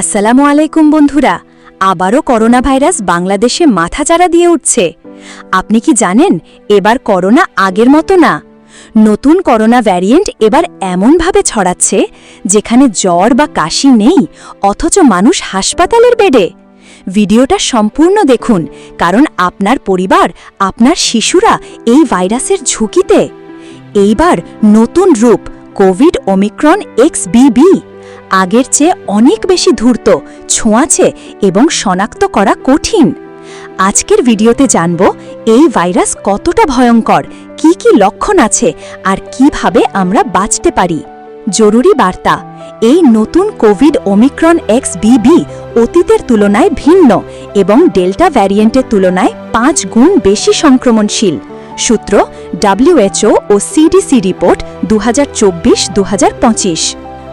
আসসালামু আলাইকুম বন্ধুরা, আবারও করোনা ভাইরাস বাংলাদেশে মাথাচাড়া দিয়ে উঠছে। আপনি কি জানেন, এবার করোনা আগের মতো না? নতুন করোনা ভ্যারিয়েন্ট এবার এমনভাবে ছড়াচ্ছে, যেখানে জ্বর বা কাশি নেই, অথচ মানুষ হাসপাতালের বেডে। ভিডিওটা সম্পূর্ণ দেখুন, কারণ আপনার পরিবার, আপনার শিশুরা এই ভাইরাসের ঝুঁকিতে। এইবার নতুন রূপ, কোভিড ওমিক্রন এক্স বিবি আগের চেয়ে অনেক বেশি ধূর্ত, ছোঁয়াচে এবং শনাক্ত করা কঠিন। আজকের ভিডিওতে জানব এই ভাইরাস কতটা ভয়ঙ্কর, কি কি লক্ষণ আছে আর কীভাবে আমরা বাঁচতে পারি। জরুরি বার্তা, এই নতুন কোভিড ওমিক্রন এক্স বিবি অতীতের তুলনায় ভিন্ন এবং ডেল্টা ভ্যারিয়েন্টের তুলনায় পাঁচ গুণ বেশি সংক্রমণশীল। সূত্র ডাব্লিউএচও ও সিডিসি রিপোর্ট দু দু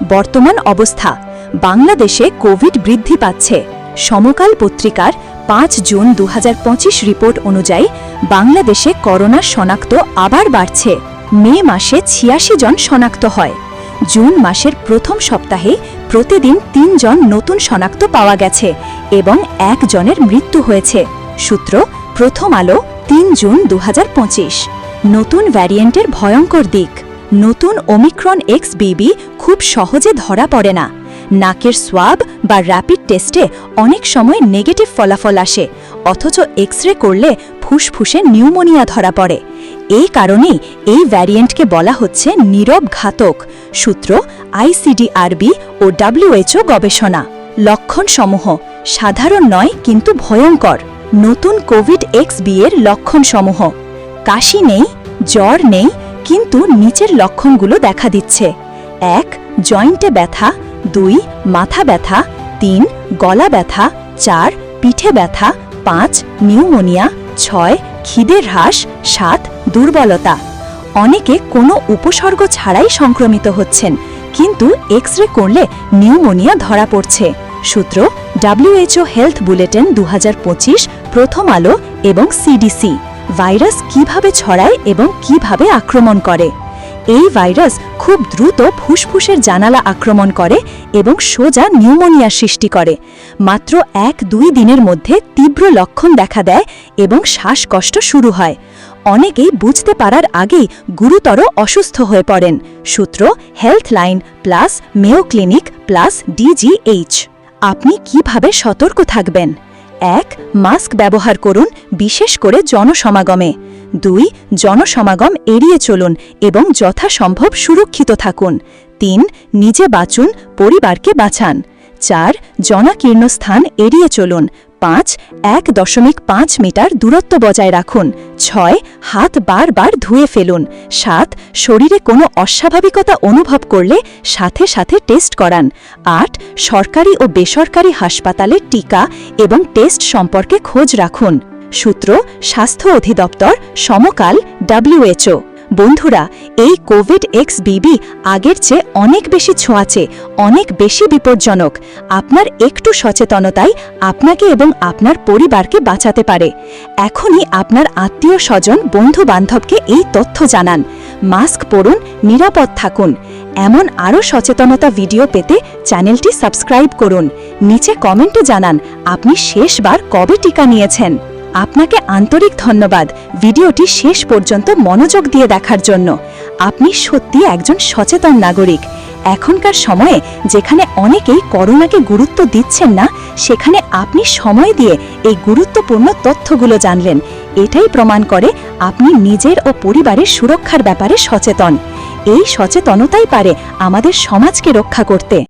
বর্তমান অবস্থা। বাংলাদেশে কোভিড বৃদ্ধি পাচ্ছে। সমকাল পত্রিকার পাঁচ জুন দু হাজার পঁচিশ রিপোর্ট অনুযায়ী বাংলাদেশে করোনা শনাক্ত আবার বাড়ছে। মে মাসে ছিয়াশি জন শনাক্ত হয়। জুন মাসের প্রথম সপ্তাহে প্রতিদিন তিনজন নতুন শনাক্ত পাওয়া গেছে এবং একজনের মৃত্যু হয়েছে। সূত্র, প্রথম আলো, তিন জুন দু হাজার পঁচিশ। নতুন ভ্যারিয়েন্টের ভয়ঙ্কর দিক। নতুন ওমিক্রন এক্স বিবি খুব সহজে ধরা পড়ে না। নাকের সোয়াব বা র্যাপিড টেস্টে অনেক সময় নেগেটিভ ফলাফল আসে, অথচ এক্স রে করলে ফুসফুসে নিউমোনিয়া ধরা পড়ে। এই কারণেই এই ভ্যারিয়েন্টকে বলা হচ্ছে নীরব ঘাতক, সূত্র আইসিডিআরবি ও ডাব্লিউএচও গবেষণা। লক্ষণসমূহ, সাধারণ নয় কিন্তু ভয়ঙ্কর। নতুন কোভিড এক্স বি এর লক্ষণসমূহ, কাশি নেই, জ্বর নেই কিন্তু নিচের লক্ষণগুলো দেখা দিচ্ছে। এক, জয়েন্টে ব্যথা, দুই, মাথা ব্যথা, তিন, গলা ব্যথা, চার, পিঠে ব্যথা, পাঁচ, নিউমোনিয়া, ছয়, খিদের হ্রাস, সাত, দুর্বলতা। অনেকে কোনো উপসর্গ ছাড়াই সংক্রমিত হচ্ছেন, কিন্তু এক্স রে করলে নিউমোনিয়া ধরা পড়ছে। সূত্র ডাব্লিউএচও হেলথ বুলেটিন দু হাজার পঁচিশ, প্রথম আলো এবং সিডিসি। ভাইরাস কীভাবে ছড়ায় এবং কীভাবে আক্রমণ করে? এই ভাইরাস খুব দ্রুত ফুসফুসের জানালা আক্রমণ করে এবং সোজা নিউমোনিয়া সৃষ্টি করে। মাত্র এক দুই দিনের মধ্যে তীব্র লক্ষণ দেখা দেয় এবং শ্বাসকষ্ট শুরু হয়। অনেকেই বুঝতে পারার আগেই গুরুতর অসুস্থ হয়ে পড়েন। সূত্র health line plus Mayo clinic plus DGH. আপনি কীভাবে সতর্ক থাকবেন? এক, মাস্ক ব্যবহার করুন, বিশেষ করে জনসমাগমে। দুই, জনসমাগম এড়িয়ে চলুন এবং যথাসম্ভব সুরক্ষিত থাকুন। তিন, নিজে বাঁচুন, পরিবারকে বাঁচান। চার জনাকীর্ণ স্থান এড়িয়ে চলুন। পাঁচ, এক দশমিক পাঁচ মিটার দূরত্ব বজায় রাখুন। ছয়, হাত বারবার ধুয়ে ফেলুন। সাত, শরীরে কোনো অস্বাভাবিকতা অনুভব করলে সাথে সাথে টেস্ট করান। আট, সরকারি ও বেসরকারি হাসপাতালে টিকা এবং টেস্ট সম্পর্কে খোঁজ রাখুন। সূত্র, স্বাস্থ্য অধিদপ্তর, সমকাল ডাব্লিউএচও বন্ধুরা, এই কোভিড এক্স বিবি আগের চেয়ে অনেক বেশি ছোঁয়াচে, অনেক বেশি বিপজ্জনক। আপনার একটু সচেতনতাই আপনাকে এবং আপনার পরিবারকে বাঁচাতে পারে। এখনই আপনার আত্মীয় স্বজন বন্ধু বান্ধবকে এই তথ্য জানান। মাস্ক পরুন, নিরাপদ থাকুন। এমন আরও সচেতনতা ভিডিও পেতে চ্যানেলটি সাবস্ক্রাইব করুন। নিচে কমেন্টে জানান, আপনি শেষবার কবে টিকা নিয়েছেন? আপনাকে আন্তরিক ধন্যবাদ ভিডিওটি শেষ পর্যন্ত মনোযোগ দিয়ে দেখার জন্য। আপনি সত্যি একজন সচেতন নাগরিক। এখনকার সময়ে যেখানে অনেকেই করোনাকে গুরুত্ব দিচ্ছেন না, সেখানে আপনি সময় দিয়ে এই গুরুত্বপূর্ণ তথ্যগুলো জানলেন। এটাই প্রমাণ করে আপনি নিজের ও পরিবারের সুরক্ষার ব্যাপারে সচেতন। এই সচেতনতাই পারে আমাদের সমাজকে রক্ষা করতে।